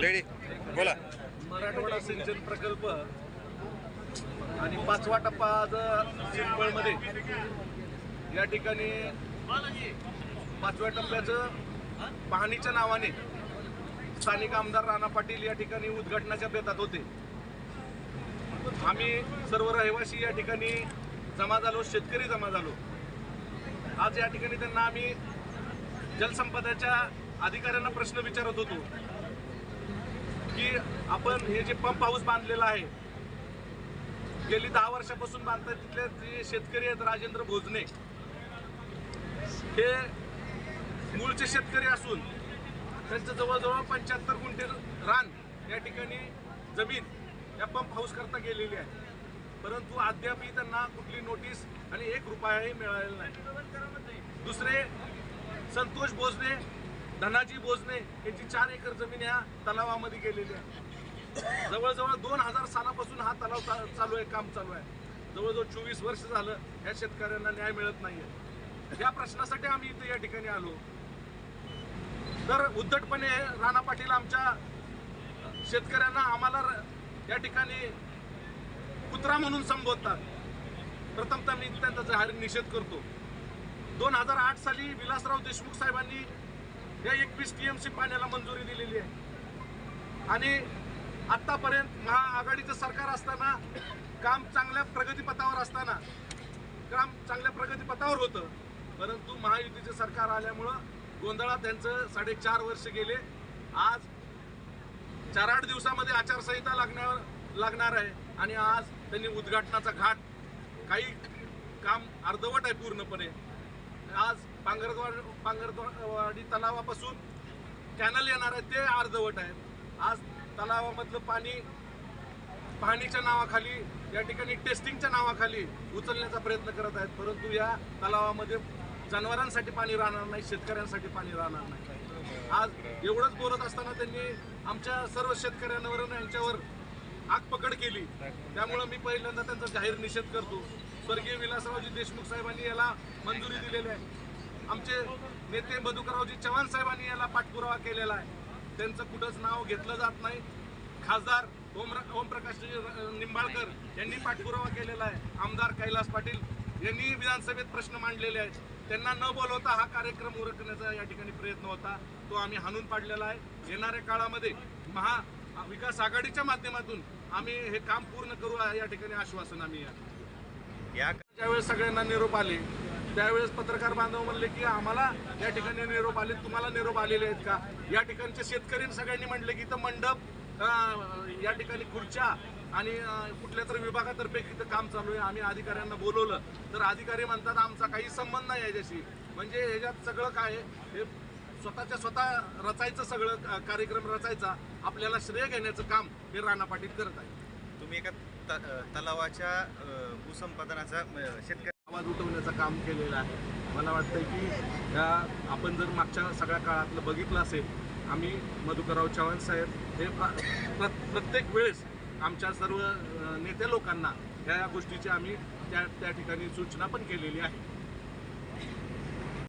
Ready बोला. मराठवाडा सिंचन प्रकल्प आणि पाचवा टप्पा आज चिंपळमध्ये या ठिकाणी पाचव्या टप्प्याचं पाहणीच्या नावाने स्थानिक आमदार राणा पाटील या ठिकाणी उद्घाटनाच्या बेतात होते. आम्ही सर्व रहिवासी या ठिकाणी जमा झालो शेतकरी जमा झालो. आज या ठिकाणी त्यांना आम्ही जलसंपदाच्या अधिकाऱ्यांना प्रश्न विचारत होतो की आपण हे जे पंप हाऊस बांधलेलं आहे गेली दहा वर्षापासून बांधतात तिथले जे शेतकरी आहेत राजेंद्र भोजने हे मूळचे शेतकरी असून त्यांचं जवळजवळ पंच्याहत्तर गुंठे रान या ठिकाणी जमीन या पंप हाऊस करता गेलेली आहे. परंतु अद्यापही त्यांना कुठली नोटीस आणि एक रुपयाही मिळालेला नाही. दुसरे संतोष भोजने धनाजी बोजने यांची चार एकर जमीन या तलावामध्ये गेलेली आहे. जवळजवळ दोन हजार सालापासून हा तलाव चा- चालू आहे काम चालू आहे. जवळजवळ चोवीस वर्ष झालं या शेतकऱ्यांना न्याय मिळत नाहीये. या प्रश्नासाठी आम्ही इथे या ठिकाणी आलो. तर उद्धटपणे राणा पाटील आमच्या शेतकऱ्यांना आम्हाला या ठिकाणी कुत्रा म्हणून संबोधतात. प्रथमतः मी त्यांचा जाहीर निषेध करतो. दोन हजार आठ साली विलासराव देशमुख साहेबांनी या एकवीस टीएमसी पाण्याला मंजुरी दिलेली आहे. आणि आतापर्यंत महाआघाडीचं सरकार असताना काम चांगल्या प्रगतीपथावर असताना काम चांगल्या प्रगतीपथावर होतं. परंतु महायुतीचं सरकार आल्यामुळं गोंधळात त्यांचं साडेचार वर्ष गेले. आज चार आठ दिवसामध्ये आचारसंहिता लागण्यावर लागणार आहे. आणि आज त्यांनी उद्घाटनाचा घाट काही काम अर्धवट आहे पूर्णपणे. आज पांगरदवाड पांगरदवाडी तलावापासून कॅनल येणार आहे ते अर्धवट आहे. आज तलावामधलं पाणी पाहणीच्या नावाखाली या ठिकाणी टेस्टिंगच्या नावाखाली उचलण्याचा प्रयत्न करत आहेत. परंतु या तलावामध्ये जनावरांसाठी पाणी राहणार नाही शेतकऱ्यांसाठी पाणी राहणार नाही. आज एवढंच बोलत असताना त्यांनी आमच्या सर्व शेतकऱ्यांवर यांच्यावर आगपकड केली. त्यामुळं मी पहिल्यांदा त्यांचा जाहीर निषेध करतो. स्वर्गीय विलासरावजी देशमुख साहेबांनी याला मंजुरी दिलेली आहे. आमचे नेते मधुकररावजी चव्हाण साहेबांनी याला पाठपुरावा केलेला आहे. त्यांचं कुठंच नाव घेतलं जात नाही. खासदार ओम ओमप्रकाश निंबाळकर यांनी पाठपुरावा केलेला आहे. आमदार कैलास पाटील यांनी विधानसभेत प्रश्न मांडलेले आहेत. त्यांना न बोलवता हा कार्यक्रम उरकण्याचा या ठिकाणी प्रयत्न होता. तो आम्ही हाणून पाडलेला आहे. येणाऱ्या काळामध्ये महा विकास आघाडीच्या माध्यमातून आम्ही हे काम पूर्ण करू या ठिकाणी आश्वासन आम्ही या. या ज्यावेळेस सगळ्यांना निरोप आले त्यावेळेस पत्रकार बांधव म्हणले की आम्हाला या ठिकाणी निरोप आले. तुम्हाला निरोप आलेले आहेत का? या ठिकाणचे शेतकरी सगळ्यांनी म्हणले की इथं मंडप या ठिकाणी खुर्च्या आणि कुठल्या तरी विभागातर्फे इथं काम चालू आहे. आम्ही अधिकाऱ्यांना बोलवलं. तर अधिकारी म्हणतात आमचा काही संबंध नाही याच्याशी. म्हणजे ह्याच्यात सगळं काय हे स्वतःच्या स्वतः रचायचं सगळं कार्यक्रम रचायचा आपल्याला श्रेय घेण्याचं काम हे राणा पाटील करत आहे तुम्ही एका त- तलावाच्या भूसंपादनाचा शेतकरी आवाज उठवण्याचं काम केलेलं आहे. मला वाटतं की या आपण जर मागच्या सगळ्या काळातलं बघितलं असेल आम्ही मधुकरराव चव्हाण साहेब हे प्र- प्र- प्रत्येक वेळेस आमच्या सर्व नेते लोकांना या गोष्टीची आम्ही त्या त्या ठिकाणी सूचना पण केलेली आहे.